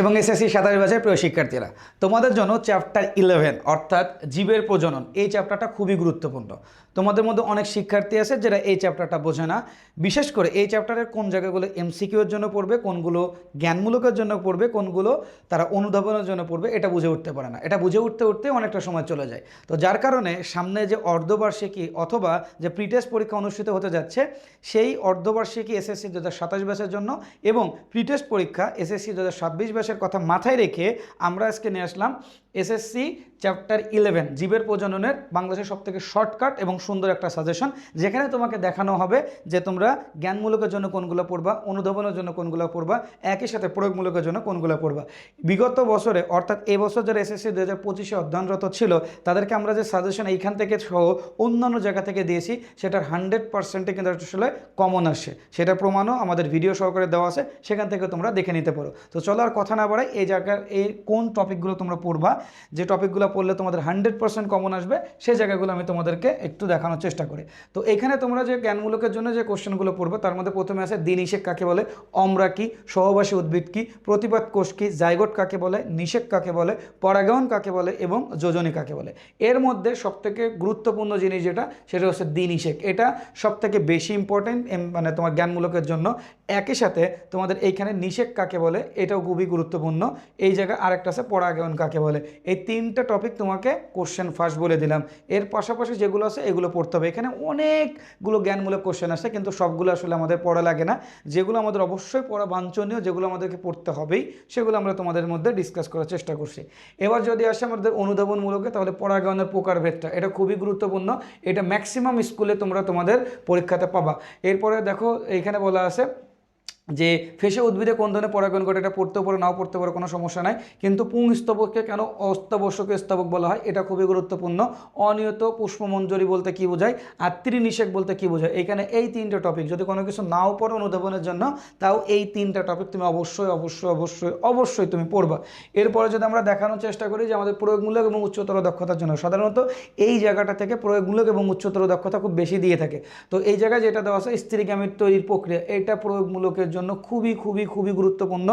এবং এসএসসি সাতাশ বাজার প্রিয় শিক্ষার্থীরা, তোমাদের জন্য চ্যাপ্টার ইলেভেন অর্থাৎ জীবের প্রজনন, এই চ্যাপ্টারটা খুবই গুরুত্বপূর্ণ। তোমাদের মধ্যে অনেক শিক্ষার্থী আছে যারা এই চ্যাপ্টারটা বোঝে না। বিশেষ করে এই চ্যাপ্টারের কোন জায়গাগুলো এমসিকিউর জন্য পড়বে, কোনগুলো জ্ঞানমূলকের জন্য পড়বে, কোনগুলো তারা অনুধাবনের জন্য পড়বে, এটা বুঝে উঠতে পারে না। এটা বুঝে উঠতে উঠতে অনেকটা সময় চলে যায়। তো যার কারণে সামনে যে অর্ধবার্ষিকী অথবা যে প্রিটেস্ট পরীক্ষা অনুষ্ঠিত হতে যাচ্ছে, সেই অর্ধবার্ষিকী এসএসসি দু হাজার সাতাশ ব্যাচের জন্য এবং প্রিটেস্ট পরীক্ষা এসএসসি দু হাজার ছাব্বিশ কথা মাথায় রেখে আমরা আজকে নিয়ে আসলাম এসএসসি চ্যাপ্টার ইলেভেন জীবের প্রজননের বাংলাদেশের সবথেকে শর্টকাট এবং সুন্দর একটা সাজেশন যেখানে তোমাকে দেখানো হবে যে তোমরা জ্ঞানমূলকের জন্য কোনগুলো পড়বা, অনুধাবনের জন্য কোনগুলো পড়বা, একই সাথে প্রয়োগমূলকের জন্য কোনগুলো পড়বা। বিগত বছরে, অর্থাৎ এই বছর যারা এসএসসি দু হাজার পঁচিশে অধ্যয়নরত ছিল, তাদেরকে আমরা যে সাজেশন এইখান থেকে সহ অন্যান্য জায়গা থেকে দিয়েছি, সেটার হান্ড্রেড পার্সেন্টে কিন্তু আসলে কমন আসে। সেটা প্রমাণও আমাদের ভিডিও সহকারে দেওয়া আছে, সেখান থেকে তোমরা দেখে নিতে পারো। তো চলো আর কথা না বাড়াই এই জায়গার এই কোন টপিকগুলো তোমরা পড়বা, যে টপিকগুলো পড়লে তোমাদের হান্ড্রেড কমন আসবে, সেই জায়গাগুলো আমি তোমাদেরকে একটু দেখানোর চেষ্টা করি। তো এখানে তোমরা যে জ্ঞানমূলকের জন্য যে কোশ্চেনগুলো পড়বে, তার মধ্যে প্রথমে আছে দিন কাকে বলে, অমরা কি, সহবাসী উদ্ভিদ কি প্রতিপাদ কোষ কি জাইগোট কাকে বলে, নিষেক কাকে বলে, পরাগায়ন কাকে বলে এবং যোজনী কাকে বলে। এর মধ্যে সবথেকে গুরুত্বপূর্ণ জিনিস যেটা, সেটা হচ্ছে দিন নিষেক এটা সবথেকে বেশি ইম্পর্টেন্ট মানে তোমার জ্ঞানমূলকের জন্য। একই সাথে তোমাদের এইখানে নিষেক কাকে বলে, এটাও খুবই গুরুত্বপূর্ণ। এই জায়গায় আরেকটা আছে পরাগায়ন কাকে বলে? এই তিনটা টপিক তোমাকে কোশ্চেন ফার্স্ট বলে দিলাম। এর পাশাপাশি যেগুলো আছে, এগুলো পড়তে হবে। এখানে অনেকগুলো জ্ঞানমূলক কোশ্চেন আছে, কিন্তু সবগুলো আসলে আমাদের পড়া লাগে না। যেগুলো আমাদের অবশ্যই পড়া বাঞ্ছনীয়, যেগুলো আমাদেরকে পড়তে হবেই, সেগুলো আমরা তোমাদের মধ্যে ডিসকাস করার চেষ্টা করছি। এবার যদি আসে আমাদের অনুধাবনমূলকে, তাহলে পরাগায়নের প্রকারভেদটা। এটা খুবই গুরুত্বপূর্ণ। এটা ম্যাক্সিমাম স্কুলে তোমরা তোমাদের পরীক্ষাতে পাবা। এরপরে দেখো এইখানে বলা আছে যে ফেসে উদ্ভিদে কোন ধরনের পরাগায়ন ঘটে, এটা পড়তেও পারে, নাও পড়তে পারে, কোনো সমস্যা নাই। কিন্তু পুং স্তবককে কেন অস্তাবশ্যকীয় স্তবক বলা হয়? এটা খুবই গুরুত্বপূর্ণ। অনিয়ত, পুষ্পমঞ্জরি বলতে কি বোঝায়? আর ত্রিনিষেক বলতে কি বোঝায়? এখানে এই তিনটা টপিক যদি কোনো কিছু নাও পড়ো অনুধাবনের জন্য, তাও এই তিনটা টপিক তুমি অবশ্যই অবশ্যই অবশ্যই অবশ্যই তুমি পড়বা। এরপরে যদি আমরা দেখানোর চেষ্টা করি যে আমাদের প্রয়োগমূলক এবং উচ্চতর দক্ষতার জন্য, সাধারণত এই জায়গাটা থেকে প্রয়োগমূলক এবং উচ্চতর দক্ষতা খুব বেশি দিয়ে থাকে। তো এই জায়গায় যেটা দেওয়া আছে স্ত্রীগামীর তৈরির প্রক্রিয়া, এটা প্রয়োগমূলকের জন্য খুবই খুবই খুবই গুরুত্বপূর্ণ।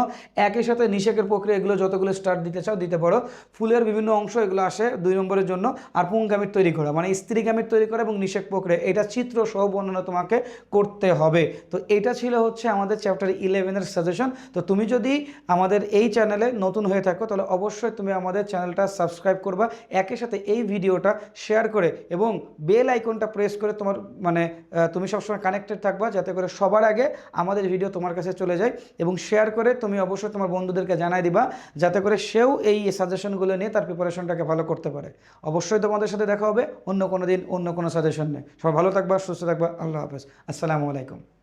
একই সাথে নিষেকের প্রক্রিয়া এগুলো যতগুলো স্টার্ট দিতে চাও দিতে পারো। ফুলের বিভিন্ন অংশ এগুলো আসে দুই নম্বরের জন্য আর পুংগামীর তৈরি করা মানে স্ত্রীগামীর তৈরি করা এবং নিষেক প্রক্রিয়া। এটা চিত্র সহ বর্ণনা তোমাকে করতে হবে। তো এটা ছিল হচ্ছে আমাদের চ্যাপ্টার ইলেভেনের সাজেশন তো তুমি যদি আমাদের এই চ্যানেলে নতুন হয়ে থাকো, তাহলে অবশ্যই তুমি আমাদের চ্যানেলটা সাবস্ক্রাইব করবা। একই সাথে এই ভিডিওটা শেয়ার করে এবং বেল আইকনটা প্রেস করে তোমার মানে তুমি সবসময় কানেক্টেড থাকবা, যাতে করে সবার আগে আমাদের ভিডিও তোমার কাছে চলে যায় এবং শেয়ার করে তুমি অবশ্যই তোমার বন্ধুদেরকে জানাই দিবা, যাতে করে সেও এই সাজেশনগুলো নিয়ে তার প্রিপারেশনটাকে ভালো করতে পারে। অবশ্যই তোমাদের সাথে দেখা হবে, অন্য কোনো দিন অন্য কোনো সাজেশন নেই সবাই ভালো থাকবা, সুস্থ থাকবা, আল্লাহ হাফেজ। আসসালামু আলাইকুম।